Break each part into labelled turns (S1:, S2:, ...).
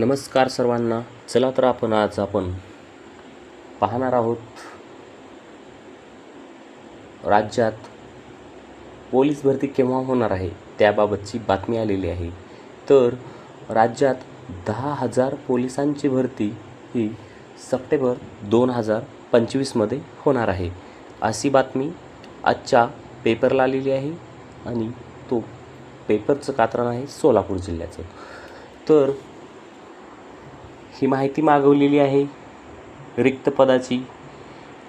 S1: नमस्कार सर्वांना. चला तर आपण आज आपण पाहणार आहोत राज्यात पोलीस भरती केव्हा होणार आहे त्याबाबतची बातमी आलेली आहे. तर राज्यात दहा हजार पोलिसांची भरती ही सप्टेंबर दोन हजार पंचवीसमध्ये होणार आहे. अशी बातमी आजच्या पेपरला आलेली आहे आणि तो पेपरचं कात्रण आहे सोलापूर जिल्ह्याचं. तर ही माहिती मागवलेली आहे रिक्त पदाची.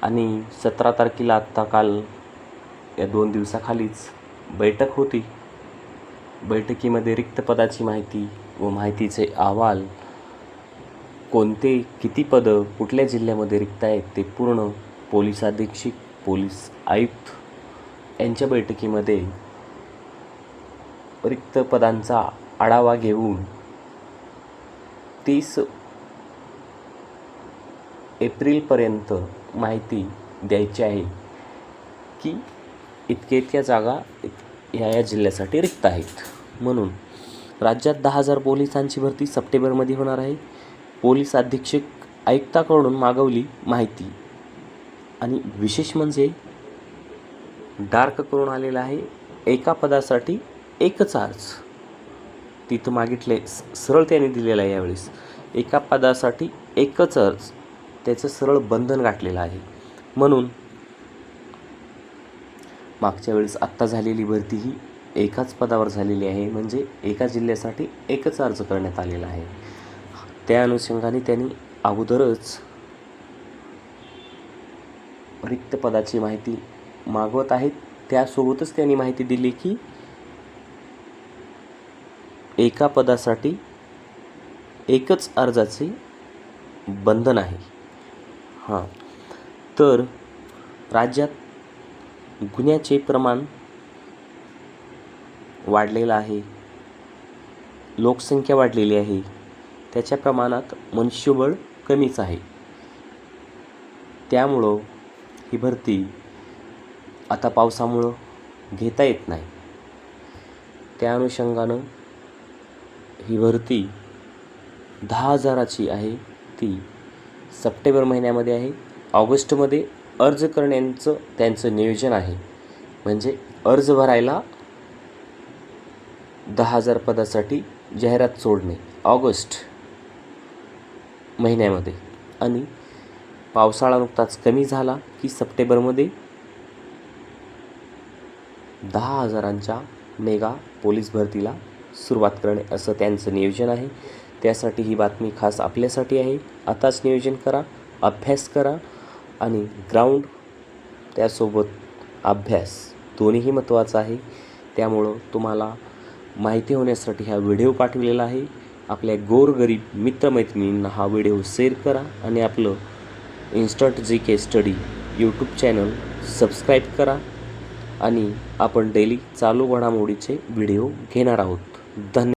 S1: आणि सतरा तारखेला आत्ता काल या दोन दिवसाखालीच बैठक होती. बैठकीमध्ये रिक्त पदाची माहिती व माहितीचे अहवाल कोणते किती पदं कुठल्या जिल्ह्यामध्ये रिक्त आहेत ते पूर्ण पोलीस अधीक्षक पोलीस आयुक्त यांच्या बैठकीमध्ये रिक्त पदांचा आढावा घेऊन तीस एप्रिलपर्यंत माहिती द्यायची आहे की इतके इतक्या जागा ह्या या जिल्ह्यासाठी रिक्त आहेत. म्हणून राज्यात दहा हजार पोलिसांची भरती सप्टेंबरमध्ये होणार आहे. पोलीस अधीक्षक आयुक्ताकडून मागवली माहिती. आणि विशेष म्हणजे डार्क करून आलेला आहे. एका पदासाठी एकच अर्ज. तिथं मागितले स- सरळ त्याने दिलेला आहे यावेळेस. एका पदासाठी एकच अर्ज. त्याचं सरळ बंधन गाठलेलं आहे. म्हणून मागच्या वेळेस आत्ता झालेली भरती ही एकाच पदावर झालेली आहे. म्हणजे एका जिल्ह्यासाठी एकच अर्ज करण्यात आलेला आहे. त्या अनुषंगाने त्यांनी अगोदरच रिक्त पदाची माहिती मागवत आहेत. त्यासोबतच त्यांनी माहिती दिली की एका पदासाठी एकच अर्जाचे बंधन आहे. हां. तर राज्यात गुन्ह्याचे प्रमाण वाढलेलं आहे. लोकसंख्या वाढलेली आहे. त्याच्या प्रमाणात मनुष्यबळ कमीच आहे. त्यामुळं ही भरती आता पावसामुळं घेता येत नाही. त्या अनुषंगानं ही भरती दहा हजाराची आहे ती. सप्टेंबर महिन्यामध्ये आहे. ऑगस्टमध्ये अर्ज करण्याचं त्यांचं नियोजन आहे. म्हणजे अर्ज भरायला दहा हजार पदासाठी जाहिरात सोडणे. ऑगस्ट महिन्यामध्ये. आणि पावसाळा नुकताच कमी झाला की सप्टेंबरमध्ये दहा हजारांच्या मेगा पोलीस भरतीला सुरुवात करणे असं त्यांचं नियोजन आहे. त्यासाठी ही बातमी खास आपल्यासाठी आहे. आताच नियोजन करा अभ्यास करा आणि ग्राउंड त्यासोबत अभ्यास दोन्हीही महत्त्वाचं आहे. त्यामुळं तुम्हाला माहिती होण्यासाठी हा व्हिडिओ पाठवलेला आहे. आपल्या गोरगरीब मित्रमैत्रिणींना हा व्हिडिओ शेअर करा आणि आपलं instant G K study YouTube channel subscribe करा आणि आपण डेली चालू घडामोडीचे व्हिडिओ घेणार आहोत. धन्य